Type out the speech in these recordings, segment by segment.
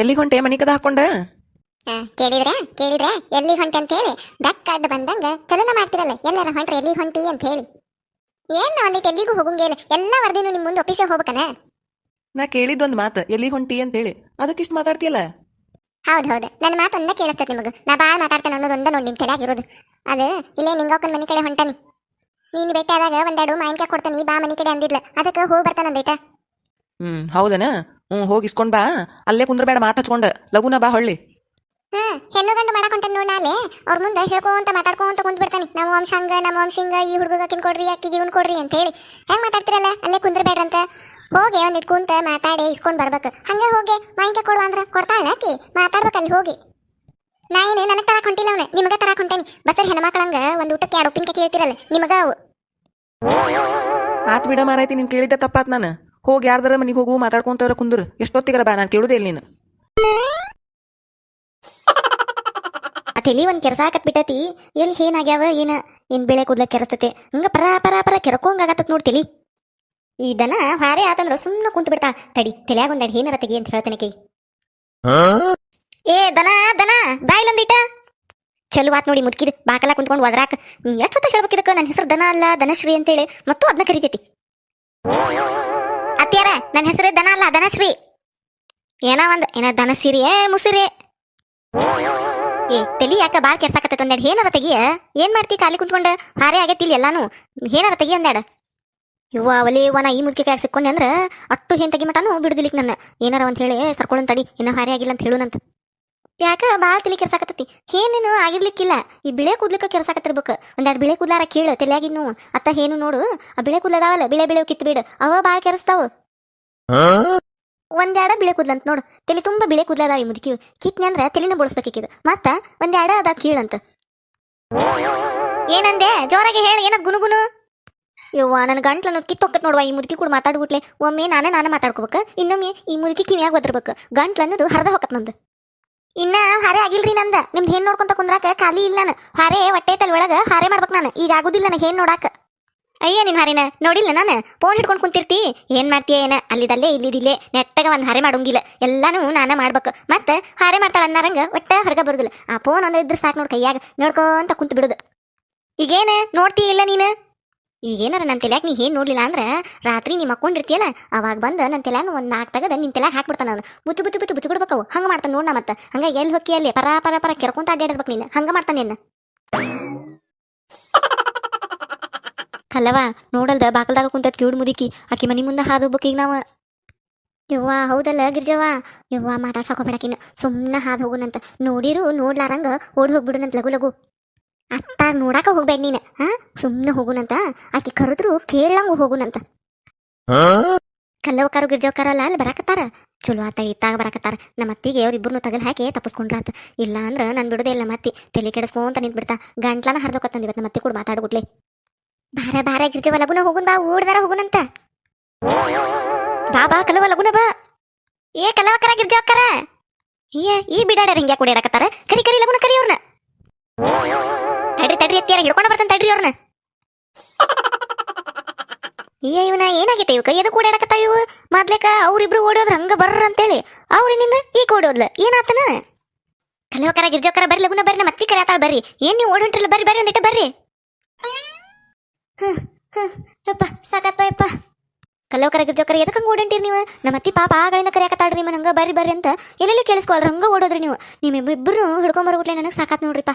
ಎಲ್ಲಿಗೆ ಹೊಂಟೆ ಮನಿ ಕದ ಹಾಕೊಂಡ? ಕೇಳಿದ್ರ ಕೇಳಿದ್ರ ಎಲ್ಲಿ ಹೊಂಟಿ ಅಂತ ಹೇಳಿ. ಬೆಕ್ಕ ಅಡ್ಡ ಬಂದಂಗ ಚಲನ ಮಾಡ್ತಿರಲ್ಲ ಎಲ್ಲಾರ ಹೊಂಟ್ರೆ ಎಲ್ಲಿ ಹೊಂಟಿ ಅಂತ ಹೇಳಿ. ಏನ್ ಒಂದಿಟ್ಟು ಎಲ್ಲಿಗೂ ಹೋಗಂಗಿಲ್ಲ ಎಲ್ಲ ವರದಿನೂ ನಿಮ್ ಮುಂದೆ ಆಫೀಸಿಗೆ ಹೋಗ್ಬೇಕನ? ನಾ ಕೇಳಿದ್ದೊಂದು ಮಾತು ಎಲ್ಲಿ ಹೊಂಟಿ ಅಂತ ಹೇಳಿ. ಅದಕ್ಕಿಷ್ಟು ಮಾತಾಡ್ತಿಯಲ್ಲ? ಹೌದು ಹೌದು ನನ್ನ ಮಾತೊಂದ ಕೇಳಿಸ್ತದೆ ನಿಮಗೆ. ನಾ ಭಾಳ ಮಾತಾಡ್ತೇನೆ ಅನ್ನೋದೊಂದ ನೋಡಿ ನಿಮ್ಮ ತಲೆಯಾಗಿರೋದು. ಅದು ಇಲ್ಲೇ ನಿಂಗ ಮನೆ ಕಡೆ ಹೊಂಟಾನಿ. ನೀನು ಭೇಟಿ ಒಂದಾಡು ಒಂದೆರಡು ಮಾವಿನಕಾಯಿ ಕೊಡ್ತಾನಿ ಬಾ ಮನೆ ಕಡೆ ಅಂದಿದ್ಲ ಅದಕ್ಕೆ ಹೋಗಿ ಬರ್ತಾನ ಒಂದೈಟ ಹ್ಮ್ ಹೌದನ? ಹ್ಞೂ ಹೋಗಿ ಇಸ್ಕೊಂಡ್ ಬಾ. ಅಲ್ಲೇ ಕುಂದ್ರಬೇಡ ಮಾತು ಹಚ್ಕೊಂಡ. ಲಗುನ ಬಾ ಹೊಳ್ಳಿ. ಹ್ಮ್ ಹೆಣ್ಣು ಗಂಡು ಮಾಡಕ್ ನೋಡಾಲೆ ನೋಡಿ ನಾಳೆ ಅವ್ರ ಮುಂದೆ ಹೇಳ್ಕೊಂತ ಮಾತಾಡ್ಕೊಂತ ಕುಂತ್ ಬಿಡ್ತಾನೆ ನಮ್ಮ ವಂಶ ಹಂಗ ನಮ್ಮ ವಂಶ ಹಿಂಗ ಈ ಹುಡುಗ ಕಿನ್ ಕೊಡ್ರಿ ಅಕ್ಕಿಗೆ ಇವ್ನ್ ಕೊಡ್ರಿ ಅಂತ ಹೇಳಿ. ಹೆಂಗ್ ಮಾತಾಡ್ತಿರಲ್ಲ? ಅಲ್ಲೇ ಕುಂದ್ರಬೇಡ್ರಂತ. ಹೋಗಿ ಒಂದಿಟ್ ಕುಂತ ಮಾತಾಡಿ ಇಸ್ಕೊಂಡ್ ಬರ್ಬೇಕು. ಹಂಗ ಹೋಗಿ. ಮಾಂಕೆ ಕೊಡುವ ಅಂದ್ರ ಕೊಡ್ತಾಳ ಆಕಿ? ಮಾತಾಡ್ಬೇಕು ಅಲ್ಲಿ ಹೋಗಿ. ನಾ ಏನು ನನಗೆ ತರಕ್ ಹೊಂಟಿಲ್ಲ ಅವನ. ನಿಮಗ ತರಕ್ ಹೊಂಟೇನಿ. ಬಸರ್ ಹೆಣ್ಮಕ್ಳಂಗ ಒಂದ್ ಊಟಕ್ಕೆ ಎರಡು ಉಪ್ಪಿನಕಾಯಿ ಕೇಳ್ತಿರಲ್ಲ. ನಿಮಗ ಅವು. ಆತ್ ಬಿಡ ಮಾರೈತಿ ನೀನ್ ಕೇಳಿದ್ದೆ ತಪ್ಪಾತ್ ನಾನು. ಹೋಗಿ ಯಾರ್ದಾರ ಮನೆಗೆ ಹೋಗು ಮಾತಾಡ್ಕೊಂತಾರ ಕುಂದ್ರು. ಎಷ್ಟೊತ್ತಿಗರ ಬಾ ನಾನು ಕೇಳುದೇ ಇಲ್ಲ ನೀನು. ಆ ತಲಿ ಒಂದ್ ಹಾಕತ್ ಬಿಟ್ಟತಿ ಎಲ್ಲಿ ಏನಾಗ್ಯಾವ ಏನ? ಏನ್ ಬೆಳೆ ಕೂದ್ಲ ಕೆರಸ್ತತೆ. ಹಂಗ ಪರ ಪರ ಪರ ಕೆರಕೋಂಗ್ ಆಗತ್ತ ನೋಡ್ ತಲಿ. ಈ ದನ ಹಾರೆ ಆತಂದ್ರ ಸುಮ್ಮನೆ ಕುಂತ ಬಿಡ್ತಾ ತಡಿ ತಲ್ಯಾಗ ಒಂದ್ ಏನಾರ ತೆಗಿ ಅಂತ ಹೇಳ್ತೇನೆ ಕೈ. ಏ ದನ ದನ ಬಾಯ್ಲೊಂದಿಟ ಚಲೋ ಆತ್ ನೋಡಿ ಮುದ್ಕಿದ್ ಬಾಕಲ ಕುಂತ್ಕೊಂಡು ಒದ್ರಾಕ. ಎಷ್ಟ್ ಸತ ಹೇಳ್ಬೇಕಿದಕ್ಕ ನನ್ನ ಹೆಸರು ದನ ಅಲ್ಲ ಧನಶ್ರೀ ಅಂತೇಳಿ. ಮತ್ತು ಅದನ್ನ ಕರಿತೈತಿ. ಅತ್ಯಾರ ನನ್ನ ಹೆಸರು ದನ ಅಲ್ಲ, ಧನಶ್ರೀ. ಏನ ಒಂದ್, ಏನ ದನಸಿರಿ ಏ ಮುಸಿರಿ. ಏ, ತಲಿ ಯಾಕ ಬಾಳ್ ಕೆರ್ಸಾಕತ್ತೈತೆ ಒಂದೆರಡು? ಏನಾರ ತೆಗಿಯ ಏನ್ ಮಾಡ್ತಿ ಖಾಲಿ ಕುಂತ್ಕೊಂಡ? ಹಾರೆ ಆಗೈತಿ ಎಲ್ಲಾನು. ಏನಾರ ತೆಗಿ ಒಂದೆರಡು. ಇವ್ವ ಅವಲಿ ವನ ಈ ಮುದ್ಕೆ ಕಾಯಿ ಸಿಕ್ಕೊಂಡೆ ಅಂದ್ರ ಅಟ್ಟು ಏನ್ ತೆಗಿ ಮಟಾನು ಬಿಡುದಿಲ್ಲಿಕ್ ನನ್ನ. ಏನಾರ ಅಂತ ಹೇಳಿ ಸರ್ಕೊಳ್ಳನ್ ತಡಿ ಇನ್ನ ಹಾರೆ ಆಗಿಲ್ಲ ಅಂತ ಹೇಳುನಂತ ಯಾಕ ಬಾಳ ತಲಿ ಕೆರ್ಸಾಕತ್ತತಿ? ಏನೇನು ಆಗಿರ್ಲಿಕ್ಕಿಲ್ಲ. ಈ ಬಿಳೆ ಕೂದ್ಲಕ್ಕ ಕೆರ್ಸಾಕತ್ತಿರ್ಬೇಕು. ಒಂದೆರಡು ಬಿಳೆ ಕೂದ್ಲಾರ ಕೇಳು ತಲೆಯಾಗಿನ್ನು ಅತ್ತ ಏನು ನೋಡು? ಆ ಬಿಳೆ ಕೂದ್ಲದಾವಲ್ಲ, ಬಿಳೆ ಬಿಳೆ ಕಿತ್ತು ಬಿಡು ಅವ ಬಾಳ್ ಕೆರಸ್ತಾವ. ಒಂದೆರಡ ಬಿಳೆ ಕೂದ್ಲಂತ ನೋಡು. ತಲೆ ತುಂಬಾ ಬಿಳೆ ಕೂದ್ಲದಾವ ಈ ಮುದುಕಿ. ಕಿತ್ನೆ ಅಂದ್ರ ತಲೆನ ಬೋಳಿಸ್ಬೇಕಿದ್ ಮತ್ತ ಒಂದೆರಡ ಅದ ಕೀಳಂತ. ಏನಂದೆ? ಜೋರಾಗಿ ಹೇಳ. ಏನದ್ ಗುನುಗುನು ಯವ್ವ ನನ್ನ ಗಂಟ್ಲ ಅನ್ನೋದು ಕಿತ್ತೊಕ್ಕತ್ ನೋಡುವ. ಈ ಮುದುಕಿ ಕೂಡ ಮಾತಾಡ್ಬಿಟ್ಲೆ. ಒಮ್ಮೆ ನಾನೇ ನಾನೇ ಮಾತಾಡ್ಕೋಬೇಕು. ಇನ್ನೊಮ್ಮೆ ಈ ಮುದುಕಿ ಕಿವಿಯಾಗ ಒದರ್ಬೇಕು. ಗಂಟ್ಲ ಅನ್ನೋದು ಹರದ ಹೊಕ್ಕತ್ ನಂದು. ಇನ್ನ ಹಾರೆ ಆಗಿಲ್ರಿ ನಂದ. ನಿಮ್ದು ಏನ್ ನೋಡ್ಕೊಂತ ಕುಂದ್ರಾಕ ಖಾಲಿ ಇಲ್ಲ ನಾನು. ಹಾರೆ ಹೊಟ್ಟೆ ತಲೆ ಒಳಗ ಹಾರೆ ಮಾಡ್ಬೇಕು ನಾನು. ಈಗ ಆಗುದಿಲ್ಲ ನಾನು ಏನ್ ನೋಡಾಕ. ಅಯ್ಯ ನಿನ್ ಹರಿನ, ನೋಡಿಲ್ಲ ನಾನು? ಫೋನ್ ಹಿಡ್ಕೊಂಡು ಕುಂತಿರ್ತಿ. ಏನ್ ಮಾಡ್ತೀಯ ಏನ? ಅಲ್ಲಿದಲ್ಲೇ, ಇಲ್ಲಿದಿಲ್ಲೇ. ನೆಟ್ಟಗ ಒಂದು ಹಾರೆ ಮಾಡೋಂಗಿಲ್ಲ. ಎಲ್ಲಾನು ನಾನ ಮಾಡ್ಬೇಕು. ಮತ್ತೆ ಹಾರೆ ಮಾಡ್ತಾಳ ಅನ್ನರಂಗ ಒಟ್ಟ ಹೊರಗ ಬರುದಿಲ್ಲ. ಆ ಫೋನ್ ಒಂದ ಇದ್ರ ಸಾಕು ನೋಡ್ ಕೈಯಾಗ. ನೋಡ್ಕೊಂತ ಕುಂತ ಬಿಡುದು. ಈಗೇನ? ನೋಡ್ತೀಯ ಇಲ್ಲ ನೀನು? ಈಗೇನಾರ ನನ್ನ ತಲೆಯಾಗ ನೀ ಏನು ನೋಡ್ಲಿಲ್ಲ ಅಂದ್ರೆ, ರಾತ್ರಿ ನೀ ಮಕ್ಕೊಂಡಿರ್ತೀಯಲ್ಲ, ಅವಾಗ ಬಂದು ನನ್ನ ತಲೆಯನ್ನು ಒಂದು ನಾಲ್ಕು ತಗದ ನಿನ್ ತಲೆಯಾಗ ಹಾಕ್ಬಿಡ್ತಾನೆ ನಾನು ಬುಚ್ಚು ಬುಚ್ಚು ಬುಚ್ಚು ಬುಚ್ಚು ಬಿಡ್ಬೇಕು ಹಂಗೆ ಮಾಡ್ತಾನೆ ನಾ ಮತ್ತ. ಹಂಗ ಎಲ್ಲಿ ಹೊಕ್ಕಿ ಅಲ್ಲಿ ಪರ ಪರ ಪರ ಕೆರ್ಕೊಂತ ಅಡ್ಡಾಡಿರ್ಬೇಕು ನೀನು. ಹಂಗ ಮಾಡ್ತಾನೆ ನಿನ್ನ ಕಲ್ಲವ ನೋಡಲ್ದ ಬಾಕಲ್ದಾಗ ಕುಂತದ್ ಕಿವಿಡ್ ಮುದುಕಿ ಆಕಿ ಮನಿ ಮುಂದೆ ಹಾದು ಹೋಗ್ಬೇಕೀಗ ನಾವು. ನಾವ ಯವ್ವ ಹೌದಲ್ಲ ಗಿರ್ಜವ್ವ? ಯವ್ವ ಮಾತಾಡ್ಸಕ್ ಹೋಗ್ಬೇಡಕಿನ ಸುಮ್ಮನೆ ಹಾದು ಹೋಗುನಂತ. ನೋಡಿರು ನೋಡ್ಲಾರಂಗ ಓಡಿ ಹೋಗ್ಬಿಡುನಂತ ಲಗು ಲಗು. ಅತ್ತ ನೋಡಾಕ ಹೋಗ್ಬೇಡ ನೀನು ಹಾ? ಸುಮ್ಮನೆ ಹೋಗುನಂತ. ಆಕಿ ಕರೆದ್ರು ಕೇಳಂಗ ಹೋಗುನಂತ. ಕಲ್ಲವಕಾರು ಗಿರ್ಜವಕಾರಲ್ಲ ಅಲ್ಲಿ ಬರಾಕತ್ತಾರ? ಚಲೋ ಆತ ಇತ್ತಾಗ ಬರಾಕತ್ತಾರ. ನಮ್ಮ ಅತ್ತಿಗೆ ಅವ್ರಿಬ್ಬರನ್ನು ತಗಲ್ ಹಾಕಿ ತಪ್ಪಿಸ್ಕೊಂಡ್ರಾತ. ಇಲ್ಲ ಅಂದ್ರೆ ನನ್ ಬಿಡೋದೇ ಇಲ್ಲ ಮತ್ತಿ ತಲೆ ಕೆಡಿಸ್ಕೊಂತ ನಿಂತ್ಬಿಡ್ತಾ. ಗಂಟ್ಲನ ಹರ್ದೋಕತ್ತಂದ ಇವತ್ತು ನಮ್ಮ ಅತ್ತಿ ಕೂಡ ಮಾತಾಡ್ಬಿಟ್ಲೆ ಬಾರ ಬಾರ ಗಿರ್ಜವ ಲಗುನ ಹೋಗುನ್ ಬಾ, ಓಡ್ದಾರ ಹೋಗುನಂತ. ಬಾ ಬಾ, ಕಲವ ಲಗುನ ಬಾ. ಏ ಕಲವಕರ ಗಿರ್ಜವಕರ ಏ ಈ ಬಿಡಾಡ್ಯಾರ ಹಿಂಗ್ಯಾಕ ಓಡಾಡಕತ್ತಾರ ಕರಿ ಕರಿ ಲಗುನ, ಕರಿ ಅವ್ರನ್ನ ತಡ್ರಿ ತಡ್ರಿ, ಎತ್ತಿಯಾರ, ಹಿಡ್ಕೊಂಡ ಬರ್ತಾನೆ ತಡ್ರಿ ಅವ್ರನ್ನ ಏ ಇವನ ಏನಾಗೈತೆ ಇವಕ್ಕ ಕೈ ಎದಕ್ ಓಡಾಡಕತ್ತಾವ ಇವು? ಮೊದ್ಲೇಕ ಅವ್ರಿಬ್ರು ಓಡೋದ್ರ ಹಂಗ ಬರ್ರ ಅಂತೇಳಿ. ಅವ್ರಿನಿಂದ ಈಗ ಓಡೋದ್ಲ. ಏನಾತನ? ಕಲವಕರ ಗಿರ್ಜವಕರ ಬರ್ರಿ, ಲಗುನ ಬರ್ರಿ, ನಮ್ಮ ಅತ್ತಿ ಕರೆ ಆತಾಳ ಬರ್ರಿ. ಏನ್ ನೀವು ಓಡೊಂಟ್ರಲ್ಲ ಬರ್ರಿ ಬರ್ರಿ ಒಂದಿಟ ಬರ್ರಿ. ಯಪ್ಪ ಸಾಕಪ್ಪ ಯಪ್ಪ. ಕಲ್ಲವಕರ ಗಿರ್ಜೋಕರ ಎದಕ್ಕೆ ಹಂಗೆ ಓಡಂಟಿರಿ ನೀವು? ನಮ್ಮ ಅತ್ತಿ ಪಾಪ ಆಗಳಿಂದ ಕರೆಯಕತ್ತಾಳ್ರಿ ನಿಮ್ಮ ಹಂಗ ಬರ್ರಿ ಬರ್ರಿ ಅಂತ ಎಲ್ಲೆಲ್ಲಿ ಕೇಳಿಸ್ಕೊಳ್ರಿ ಹಂಗೆ ಓಡೋದ್ರಿ ನೀವು. ನಿಮ್ಮಿಬ್ಬರು ಹಿಡ್ಕೊಂಬರ್ಬಿಟ್ಲೆ ನನಗೆ ಸಾಕಾತ್ ನೋಡ್ರಿಪ್ಪ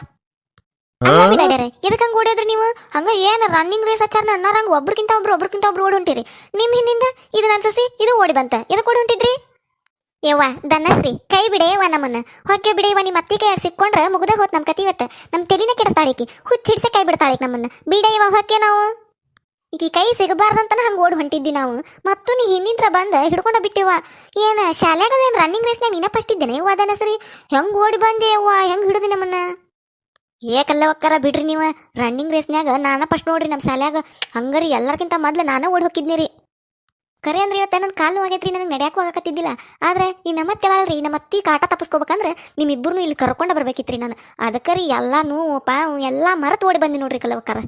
ಎದಕ್ಕೆ ಹಂಗೆ ಓಡೋದ್ರಿ ನೀವು? ಹಂಗೆ ಏನು ರನ್ನಿಂಗ್ ರೇಸ್ ಹಚ್ಚಾರ ಅನ್ನಾರ ಹಂಗ ಒಬ್ರಕ್ಕಿಂತ ಒಬ್ರು ಒಬ್ರಿಗಿಂತ ಒಬ್ರು ಓಡಿ ಹೊಂಟಿರಿ. ನಿಮ್ಮ ಹಿಂದಿಂದ ಇದು ನನ್ನ ಸಸಿ ಇದು ಓಡಿ ಬಂತ. ಎದಕ್ಕೆ ಓಡಿ ಹೊಂಟಿದ್ರಿ? ಯವ್ವ ದನ್ನಸ್ರಿ ಕೈ ಬಿಡೆಯವ ನಮ್ಮನ್ನ. ಹೊಕ್ಕೆ ಬಿಡೆಯವ ನಿಮ್ಮ ಅತ್ತಿ ಕೈಯಾಗ ಸಿಕ್ಕೊಂಡ್ರೆ ಮುಗ್ದ ಹೋತ್ ನಮ್ಮ ಕತಿ ಇವತ್ತು. ನಮ್ಮ ತೆಲಿನ ಕೆಡಿಸ್ತಾಳಿಕಿ, ಹುಚ್ಚಿಡ್ಸೆ ಕೈ ಬಿಡ್ತಾಳಿಕ್ ನಮ್ಮನ್ನ. ಬಿಡೆಯವ ಹೊಕ್ಕೆ ನಾವು. ಈಗ ಕೈ ಸಿಗಬಾರ್ದಂತನ ಹಂಗೆ ಓಡಿ ಹೊಂಟಿದ್ವಿ ನಾವು. ಮತ್ತು ನೀ ಹಿಂದಿಂತ್ರ ಬಂದ ಹಿಡ್ಕೊಂಡ ಬಿಟ್ಟಿವ ಏನ ಶಾಲ್ಯಾಗದೇನು ರನ್ನಿಂಗ್ ರೇಸ್ನಾಗ ನೀನ ಫಸ್ಟ್ ಇದ್ದೇನೆ? ಯವ್ವ, ದನಸ್ರಿ ಸರಿ ಹೆಂಗ್ ಓಡಿ ಬಂದೆ ಯವ್ವ? ಹೆಂಗ್ ಹಿಡಿದು ನಮ್ಮನ್ನ? ಏಕಲ್ಲ ಒಕ್ಕರ ಬಿಡ್ರಿ ನೀವು. ರನ್ನಿಂಗ್ ರೇಸ್ನ್ಯಾಗ ನಾನು ಫಸ್ಟ್ ನೋಡ್ರಿ ನಮ್ಮ ಶಾಲ್ಯಾಗ. ಹಂಗರಿ ಎಲ್ಲರ್ಕಿಂತ ಮೊದ್ಲು ನಾನು ಓಡಿ ಹೋಗಿದ್ನಿ ರೀ. ಕರೆ ಅಂದ್ರೆ ಇವತ್ತ ನನ್ನ ಕಾಲು ಆಗೈತ್ರಿ ನನಗೆ ನಡೆಯಕ್ಕೂ ಆಗಕತ್ತಿದ್ದಿಲ್ಲ. ಆದ್ರೆ ಈ ನಮ್ಮ ಅಲ್ರಿ ನಮ್ಮ ಅತ್ತಿ ಕಾಟ ತಪ್ಪಿಸ್ಕೋಬೇಕಂದ್ರೆ ನಿಮ್ಮಿಬ್ಬರನ್ನು ಇಲ್ಲಿ ಕರ್ಕೊಂಡು ಬರ್ಬೇಕಿತ್ರಿ ನಾನು. ಅದಕ್ಕೆ ರೀ ಎಲ್ಲ ನೋವು ಪಾವು, ಎಲ್ಲ ಮರೆತು ಓಡಿ ಬಂದಿ ನೋಡ್ರಿ ಕಲವಕ್ಕಾರ.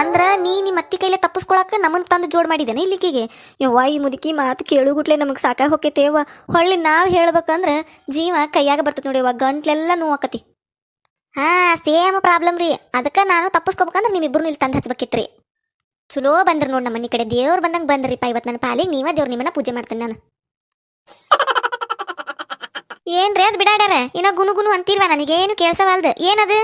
ಅಂದ್ರ ನೀ ನಿಮ್ಮ ಅತ್ತಿ ಕೈಲೇ ತಪ್ಪಿಸ್ಕೊಳಕ ನಮ್ಮನ್ನ ತಂದು ಜೋಡ್ ಮಾಡಿದ್ದೇನೆ ಇಲ್ಲಿಗೆ ಯವ್ವ, ಈ ಮುದುಕಿ ಮಾತು ಕೇಳುಗುಟ್ಲೆ ನಮಗೆ ಸಾಕಾಗಿ ಹೋಕೈತೇವ ಹೊಳ್ಳಿ ನಾವು ಹೇಳ್ಬೇಕಂದ್ರ ಜೀವ ಕೈಯಾಗ ಬರ್ತದ ನೋಡಿ ಯವ್ವ, ಗಂಟ್ಲೆಲ್ಲ ನೋವಾಕತಿ ಹಾ ಸೇಮ್ ಪ್ರಾಬ್ಲಮ್ ರೀ. ಅದಕ್ಕೆ ನಾನು ತಪ್ಪಿಸ್ಕೋಬೇಕಂದ್ರೆ ನಿಮ್ಮಿಬ್ರು ಇಲ್ಲಿ ತಂದು ಹಚ್ಬೇಕಿತ್ರಿ. ಚಲೋ ಬಂದ್ರಿ ನೋಡಿ ನಮ್ಮ ಕಡೆ. ದೇವ್ರು ಬಂದಂಗ ಬಂದ್ರಿಪ್ಪ ಇವತ್ತು ನನ್ನ ಪಾಲಿಗೆ ನೀವ ದೇವ್ರ ನಿಮ್ಮನ್ನ ಪೂಜೆ ಮಾಡ್ತೀನಿ ನಾನು. ಏನ್ರಿ ಅದು ಬಿಡಾಡ್ಯಾರ? ಇನ್ನ ಗುನು ಗುನು ಅಂತೀರ್ವ ನನಗೇನು ಕೇಳ್ಸವಲ್ದು. ಏನದು?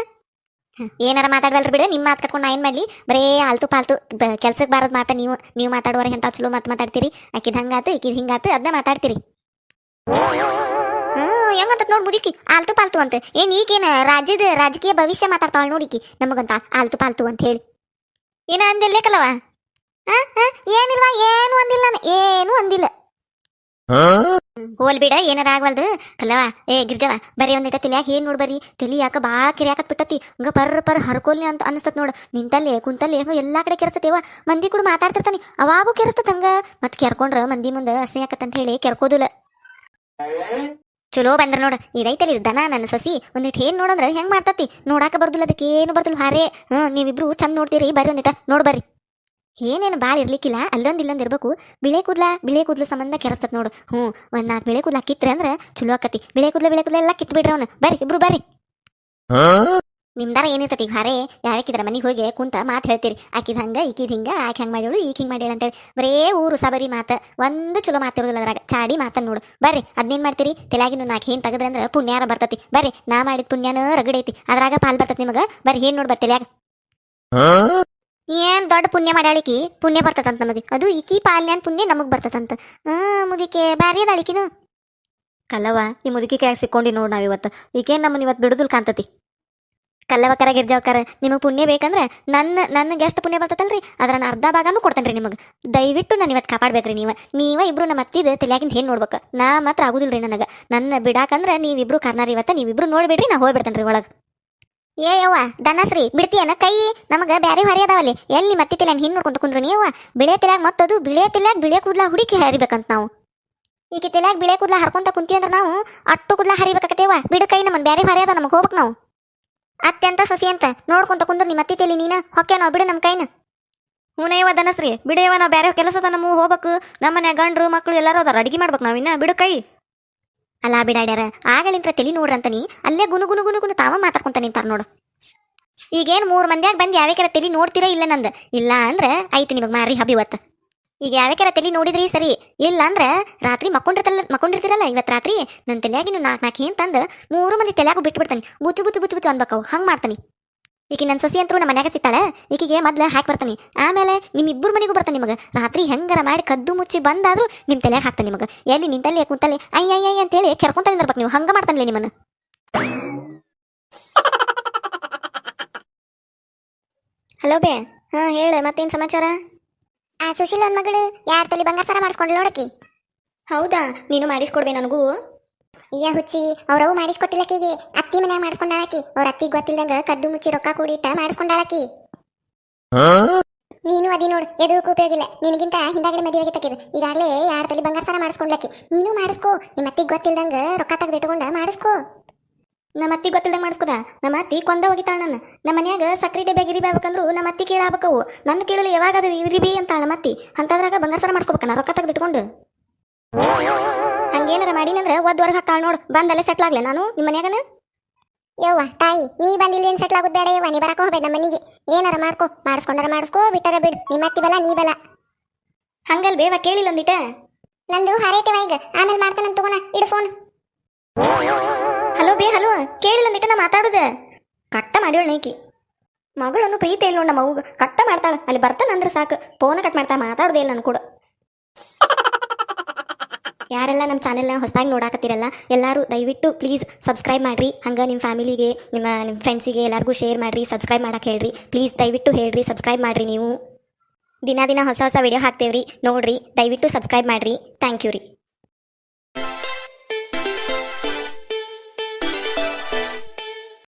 ಏನಾರ ಮಾತಾಡ್ವಲ್ರಿ ಬಿಡು. ನಿಮ್ಮ ಮಾತು ಕಟ್ಕೊಂಡು ನಾ ಏನು ಮಾಡಲಿ? ಬರೇ ಆಲ್ತು ಪಾಲ್ತು ಕೆಲ್ಸಕ್ಕೆ ಬಾರದ ಮಾತ ನೀವು. ನೀವು ಮಾತಾಡುವರೆ ಎಂಥ ಚಲೋ ಮಾತು ಮಾತಾಡ್ತೀರಿ? ಆಕಿದ್ ಹಂಗಾತು, ಈಕಿದ್ ಹಿಂಗಾತು ಅದನ್ನ ಮಾತಾಡ್ತೀರಿ. ಹ್ಮ್ ಹೆಂಗಂತ ನೋಡಿ ಮುದುಕಿ. ಆಲ್ತು ಪಾಲ್ತು ಅಂತ. ಏನ್ ಈಗೇನು ರಾಜ್ಯದ ರಾಜಕೀಯ ಭವಿಷ್ಯ ಮಾತಾಡ್ತಾಳ ನೋಡಿಕಿ ನಮಗಂತ ಆಲ್ತು ಪಾಲ್ತು ಅಂತ ಹೇಳಿ. ಏನ ಕಲವ? ಏನಿಲ್ವಾ ಏನು ಅಂದಿಲ್ಲ ನಾನು ಏನು ಅಂದಿಲ್ಲ. ಹೋಲ್ ಬಿಡ ಏನಾರ ಆಗ್ವಲ್ದು. ಕಲ್ಲವ ಏ ಗಿರ್ಜವ ಬರೀ ಒಂದಿಟ ತಲಿಯಾಕ ಏನ್ ನೋಡ್ ಬರ್ರಿ ತಲಿ ಯಾಕ ಬಾ ಕಿರಿಯಾಕತ್ ಬಿಟ್ಟತಿ ಹಂಗ ಪರ್ ಪರ್ ಹರ್ಕೊಲ್ನಿ ಅಂತ ಅನಿಸ್ತತ್ ನೋಡು. ನಿಂತಲ್ಲಿ ಕುಂತಲ್ಲಿ ಹಂಗ ಎಲ್ಲಾ ಕಡೆ ಕೆರ್ಸತೇವ ಮಂದಿ ಕೂಡ ಮಾತಾಡ್ತಿರ್ತಾನೆ. ಅವಾಗೂ ಕೆರಸ್ತತ್ ಹಂಗ. ಮತ್ ಕೆರ್ಕೊಂಡ್ರ ಮಂದಿ ಮುಂದೆ ಅಂತ ಹೇಳಿ ಕೆರ್ಕೋದಿಲ್ಲ. ಚಲೋ ಬಂದ್ರ ನೋಡ ಇದೈತಲ್ಲ ಇದು ದನ ನನ್ನ ಸಸಿ ಒಂದಿಟ್ಟು ಏನು ನೋಡಂದ್ರೆ ಹೆಂಗೆ ಮಾಡ್ತತಿ? ನೋಡಾಕ ಬರ್ದಿಲ್ಲ ಅದಕ್ಕೆ ಏನು ಬರ್ದಿಲ್ಲ. ಹಾರೇ ಹಾಂ ನೀವಿಬ್ರು ಚಂದ ನೋಡ್ತೀರಿ, ಬರ್ರಿ ಒಂದಿಟ, ನೋಡ್ ಬರ್ರಿ. ಏನೇನು ಭಾಳ ಇರ್ಲಿಕ್ಕಿಲ್ಲ, ಅಲ್ಲೊಂದು ಇಲ್ಲೊಂದು ಇರಬೇಕು. ಬಿಳೆ ಕೂದ್ಲ ಬಿಳೆ ಕೂದ್ಲ ಸಂಬಂಧ ಕೆರಸ್ತತ್ ನೋಡು. ಹ್ಞೂ ಒಂದ್ ನಾಲ್ಕು ಬಿಳೆ ಕೂದ್ಲ ಕಿತ್ರೆ ಅಂದ್ರೆ ಚಲೋ ಆಕತಿ. ಬಿಳೆ ಕೂದ್ಲ ಬಿಳೆ ಕೂದ್ಲ ಎಲ್ಲ ಕಿತ್ ಬಿಡ್ರಿ ಅವನು. ಬರ್ರಿ, ಇಬ್ರು ಬರ್ರಿ. ನಿಮ್ದಾರ ಏನಿರ್ತತಿ? ಹಾರೆ, ಯಾವ್ಯಾಕಿದ್ರ ಮನೆಗೆ ಹೋಗಿ ಕುಂತ ಮಾತು ಹೇಳ್ತೀರಿ. ಆಕಿದ್ ಹಂಗ, ಈಕಿದ್ ಹಿಂಗ, ಆಕೆ ಹಂಗ್ ಮಾಡ್ಯಾಳು, ಈಕಿ ಹಿಂಗೆ ಮಾಡ್ಯಾಳ ಅಂತೇಳಿ. ಬರೇ ಊರು ಸಬರಿ ಮಾತು, ಒಂದು ಚಲೋ ಮಾತಿರೋದಿಲ್ಲ ಅದ್ರಾಗ. ಚಾಡಿ ಮಾತನ್ನು ನೋಡು. ಬರ್ರಿ, ಅದ್ನೇನ್ ಮಾಡ್ತೀರಿ? ತೆಲಾಗಿ ನಾಲ್ಕು ಏನ್ ತೆಗೆದ್ರೆ ಅಂದ್ರೆ ಪುಣ್ಯಾರ ಬರ್ತತಿ. ಬರ್ರಿ, ನಾ ಮಾಡಿದ ಪುಣ್ಯನ ರಗಡೈತಿ ಅದ್ರಾಗ ಪಾಲ್ ಬರ್ತತಿ ನಿಮಗೆ. ಬರ್ರಿ ಏನು ನೋಡಿ ಬರ್ತಿಲ್ಯಾಗ ಏನ್ ದೊಡ್ಡ ಪುಣ್ಯ ಮಾಡ್ಯಾಳಿಕಿ ಪುಣ್ಯ ಬರ್ತದಂತ ನಮಗೆ. ಅದು ಈಕಿ ಪಾಲ್ನ್ಯಾನ್ ಪುಣ್ಯ ನಮಗೆ ಬರ್ತದಂತ ಹಾ ಮುದಿಕೆ ಬ್ಯಾರಿ ಅದಾಳಿಕಿನು ಕಲವ ಈ ಮುದುಕಿ ಕೈಯಾಗ ಸಿಕ್ಕೊಂಡಿ ನೋಡಿ ನಾವ್ ಇವತ್ತು ಈಕೆ ನಮ್ಮನ್ನ ಇವತ್ತು ಬಿಡುದಿಲ್ ಕಾಣ್ತತಿ? ಕಲ್ಲವಕರ ಗಿರ್ಜಾವಕರ ನಿಮಗೆ ಪುಣ್ಯ ಬೇಕಂದ್ರೆ ನನ್ನ ನನಗೆ ಎಷ್ಟು ಪುಣ್ಯ ಬರ್ತದಲ್ರಿ. ಅದರ ನಾನು ಅರ್ಧ ಭಾಗನೂ ಕೊಡ್ತೇನೆ ನಿಮಗೆ. ದಯವಿಟ್ಟು ನಾನು ಇವತ್ತು ಕಾಪಾಡ್ಬೇಕ್ರಿ ನೀವು. ನೀವ ಇಬ್ರು ನಮ್ಮ ಅತ್ತಿದ ತಲೆಯಾಗಿಂದ ಏನು ನೋಡ್ಬೇಕು. ನಾ ಮಾತ್ರ ರೀ ನನಗೆ. ನನ್ನ ಬಿಡಾಕಂದ್ರೆ ನೀವಿಬ್ರು ಕರ್ನಾರಿ ಇವತ್ತ ನೀವಿಬ್ರು ನೋಡ್ಬೇಡ್ರಿ, ನಾ ಹೋಗ್ಬಿಡ್ತೇನ್ರಿ ಒಳಗೆ. ಏ ಯವ್ವ ದನಸ್ರಿ ಬಿಡ್ತೀಯನ ಕೈ? ನಮಗೆ ಬ್ಯಾರೆ ಹೊರಿ ಅದಾವಲ್ಲಿ. ಎಲ್ಲಿ ಮತ್ತೆ ತಲೆ ಹಿಂಗೆ ನೋಡ್ಕೊಂತ ಕುಂದ್ರು ನೀವು? ಬಿಳೆ ತಿಲ್ಯಾಗ ಮತ್ತದು, ಬಿಳೆ ತಲ್ಯಾಗ ಬಿಳೆ ಕೂದ್ಲ ಹುಡುಕಿ ಹರಿಬೇಕಂತ ನಾವು. ಈಗ ತಿಲ್ಯಾಗ ಬಿಳೆ ಕೂದ್ಲ ಹರ್ಕೊಂತ ಕುಂತೀವಿ ಅಂದ್ರೆ ನಾವು ಅಟ್ಟು ಕೂದ್ಲ ಹರಿಬೇಕಾಗತ್ತೇವ ಬಿಡು ಕೈ ನಮ್ಮನ್ನು ಬ್ಯಾರೆ ಹೊರಿ ಅದ ನಮಗೆ ಹೋಗ್ಬೇಕು ನಾವು. ಅತ್ಯಂತ ಸಸಿ ಅಂತ ನೋಡ್ಕೊಂತ ಕುಂದ್ರ ನಿಮ್ಮ ಅತ್ತಿ ತಲಿ ನೀನ ಹೊಕ್ಕೆ ನಾವು ಬಿಡು ನಮ್ಮ ಕೈನ. ಹುನೇವ ದನಸ್ರಿ ಬಿಡೇವ ನಾವು ಕೆಲಸ ಕೆಲಸದ ನಮ್ಮ ಹೋಗ್ಬೇಕು. ನಮ್ಮನೆ ಗಂಡ್ರು ಮಕ್ಕಳು ಎಲ್ಲರೂ ಅದಾರ ಅಡಿಗೆ ಮಾಡ್ಬೇಕು ನಾವಿನ್ನ ಬಿಡು ಕೈ. ಅಲ್ಲ ಬಿಡಾಡ್ಯಾರ ಆಗಲಿಂತ್ರ ತಲಿ ನೋಡ್ರಂತನಿ ಅಲ್ಲೇ ಗುನು ಗುನು ಗುನು ಗುನು ತಾವ ಮಾತಾಡ್ಕೊಂತ ನಿಂತಾರ ನೋಡು. ಈಗೇನ್ ಮೂರು ಮಂದ್ಯಾಗ ಬಂದ್ ಯಾವ್ಯಾಕರ ತಲಿ ನೋಡ್ತೀರಾ ಇಲ್ಲ ನಂದು. ಇಲ್ಲ ಅಂದ್ರೆ ಐತಿ ನಿಮಗ್ ಮಾರಿ ಹಬಿವತ್ತ ಈಗ ಯಾವ್ಯಾಕಾರ ತಲೆ ನೋಡಿದ್ರಿ ಸರಿ? ಇಲ್ಲ ಅಂದ್ರೆ ರಾತ್ರಿ ಮಕ್ಕೊಂಡಿರ್ತಲ್ಲ ಮಕ್ಕೊಂಡಿರ್ತೀರಲ್ಲ ಇವತ್ತು ರಾತ್ರಿ ನನ್ನ ತಲೆಯಾಗಿನ ನಾಲ್ಕು ನಾಲ್ಕು ಏನ್ ತಂದು ಮೂರು ಮಂದಿ ತಲೆಯಾಗು ಬಿಟ್ಟು ಬಿಡ್ತಾನೆ ಬುಚ್ಚು ಬುಚ್ಚು ಬುಚ್ಚು ಬುಚ್ಚು ಅನ್ಬೇಕು ಹಂಗ್ ಮಾಡ್ತಾನೆ. ಈಕಿ ನನ್ನ ಸಸಿ ಅಂತೂ ನಮ್ಮ ಮನ್ಯಾಗ ಸಿಗ್ತಾಳೆ. ಈಕಿಗೆ ಮೊದ್ಲು ಹಾಕಿ ಬರ್ತಾನೆ. ಆಮೇಲೆ ನಿಮ್ಮ ಇಬ್ಬರು ಮನೆಗೂ ಬರ್ತಾನೆ ನಿಮಗೆ. ರಾತ್ರಿ ಹೆಂಗಾರ ಮಾಡಿ ಕದ್ದು ಮುಚ್ಚಿ ಬಂದಾದರೂ ನಿಮ್ಮ ತಲೆಯಾಗ ಹಾಕ್ತಾನೆ ನಿಮಗೆ. ಎಲ್ಲಿ ನಿಂತಲ್ಲಿ ಕುಂತಲ್ಲಿ ಅಯ್ಯ ಅಯ್ಯ ಅಂತೇಳಿ ಕೆರ್ಕೊಂತಾನೆ ಇರ್ಬೇಕು ನೀವು. ಹಂಗ ಮಾಡ್ತಾನೆ ನಿಮ್ಮನ್ನು. ಹಲೋ ಬೇ. ಹಾಂ ಹೇಳ. ಮತ್ತೇನು ಸಮಾಚಾರ? ಆ ಸುಶೀಲ್ ಮಗಳು ಯಾರ ತಲೆ ಬಂಗಾರ ಸರ ಮಾಡಿಸ್ಕೊಂಡ್ಲು ನೋಡಕಿ ಹೌದಾ? ನೀನು ಮಾಡಿಸ್ಕೊಡ್ಬೇ ನನಗೂ? ಈಗ ಹುಚ್ಚಿ ಅವ್ರವು ಮಾಡಿಸ್ಕೊಟ್ಟಿಲ್ಲಕಿಗೆ ಅತ್ತಿ ಮನ್ಯಾಗ ಮಾಡಿಸ್ಕೊಂಡಾಳಕಿ. ಅವ್ರ ಅತ್ತಿ ಗೊತ್ತಿಲ್ದಂಗ ಕದ್ದು ಮುಚ್ಚಿ ರೊಕ್ಕ ಕೂಡಿಟ್ಟ ಮಾಡಿಸ್ಕೊಂಡಾಳಕಿ. ನೀನು ಅದಿ ನೋಡು ಎದಕ್ಕೂ ಉಪಯೋಗಿಲ್ಲ. ನಿನಗಿಂತ ಹಿಂದಾಗಡೆ ಮದುವೆ ತಕ್ಕಿದ್ ಈಗಾಗಲೇ ಯಾರ ತಲೆ ಬಂಗಾರ ಸರ ಮಾಡಿಸ್ಕೊಂಡ್ಲಕ್ಕಿ ನೀನು ಮಾಡಿಸ್ಕೋ. ನಿಮ್ಮ ಅತ್ತಿಗೆ ಗೊತ್ತಿಲ್ದಂಗ ರೊಕ್ಕ ತೆಗೆದಿಟ್ಕೊಂಡ ಮಾಡಿಸ್ಕೋ. ನಮ್ಮ ಅತ್ತಿ ಗೊತ್ತಿಲ್ಲದೆ ಮಾಡಿಸ್ಕೊದ. ನಮ್ಮ ಅತ್ತಿ ಕೊಂದ ಹೋಗಿತಾಳ ನನ್ನ. ನಮ್ಮ ಮನ್ಯಾಗ ಸಕ್ರಿ ಡಬ್ಬೆ ಗಿರಿ ಬೇಕಂದ್ರು ನಮ್ಮ ಅತ್ತಿ ಕೇಳಾಬೇಕವು ನನ್ನ ಕೇಳಲು ಯಾವಾಗ ಅದು ಇರಿಬಿ ಅಂತಾಳ ನಮ್ಮ ಅತ್ತಿ. ಅಂತದ್ರಾಗ ಬಂಗಾರ ಸರ ಮಾಡಿಸ್ಕೋಬೇಕನ ರೊಕ್ಕ ತೆಗೆದಿಟ್ಕೊಂಡು. ಹಂಗೇನಾರ ಮಾಡಿನಂದ್ರ ಒದ್ ಹೊರಗೆ ಹಾಕ್ತಾಳ ನೋಡು. ಬಂದಲ್ಲೇ ಸೆಟ್ಲ್ ಆಗ್ಲೆ ನಾನು ನಿಮ್ಮ ಮನ್ಯಾಗನ? ಯವ್ವ ತಾಯಿ ನೀ ಬಂದಿಲ್ಲ ಏನ್ ಸೆಟ್ಲ್ ಆಗೋದು ಬೇಡ ಯವ್ವ. ನೀ ಬರಕ ಹೋಗ್ಬೇಡ ನಮ್ಮ ಮನೆಗೆ. ಏನಾರ ಮಾಡ್ಕೋ ಮಾಡಿಸ್ಕೊಂಡಾರ ಮಾಡಿಸ್ಕೋ ಬಿಟ್ಟಾರ ಬಿಡು. ನಿಮ್ಮ ಅತ್ತಿ ಬಲ ನೀ ಬಲ. ಹಂಗಲ್ ಬೇವ ಕೇಳಿಲ್ಲ ಒಂದಿಟ? ನಂದು ಹಾರೈತೆವ ಈಗ. ಆಮೇಲೆ ಮಾಡ್ತಾನಂತ ತಗೋಣ. ಇಡು ಫೋನ್ ಹಲೋ ಬೇ, ಹಲೋ. ಕೇಳಿಲ್ಲ ನಿಟ್ಟ ನಾ ಮಾತಾಡುದ. ಕಟ್ಟ ಮಾಡ್ಯೋಳ್ ನೈಕಿ. ಮಗಳನ್ನು ಪ್ರೀತಿ ಇಲ್ಲ ನೋಡ್ ನಮ್ಮ ಕಟ್ಟ ಮಾಡ್ತಾಳ. ಅಲ್ಲಿ ಬರ್ತಾನಂದ್ರೆ ಸಾಕು. ಫೋನ ಕಟ್ ಮಾಡ್ತಾ ಮಾತಾಡುದೇ ಇಲ್ಲ ನಾನು ಕೂಡ. ಯಾರೆಲ್ಲ ನಮ್ಮ ಚಾನೆಲ್ನ ಹೊಸದಾಗಿ ನೋಡಾಕತ್ತೀರಲ್ಲ, ಎಲ್ಲರೂ ದಯವಿಟ್ಟು ಪ್ಲೀಸ್ ಸಬ್ಸ್ಕ್ರೈಬ್ ಮಾಡಿರಿ. ಹಂಗೆ ನಿಮ್ಮ ಫ್ಯಾಮಿಲಿಗೆ ನಿಮ್ಮ ನಿಮ್ಮ ಫ್ರೆಂಡ್ಸಿಗೆ ಎಲ್ಲರಿಗೂ ಶೇರ್ ಮಾಡಿರಿ ಸಬ್ಸ್ಕ್ರೈಬ್ ಮಾಡಕ್ಕೆ ಹೇಳ್ರಿ. ಪ್ಲೀಸ್ ದಯವಿಟ್ಟು ಹೇಳ್ರಿ ಸಬ್ಸ್ಕ್ರೈಬ್ ಮಾಡಿರಿ ನೀವು. ದಿನ ದಿನ ಹೊಸ ಹೊಸ ವಿಡಿಯೋ ಹಾಕ್ತೇವ್ರಿ. ನೋಡ್ರಿ, ದಯವಿಟ್ಟು ಸಬ್ಸ್ಕ್ರೈಬ್ ಮಾಡಿರಿ. ಥ್ಯಾಂಕ್ ಯು ರೀ.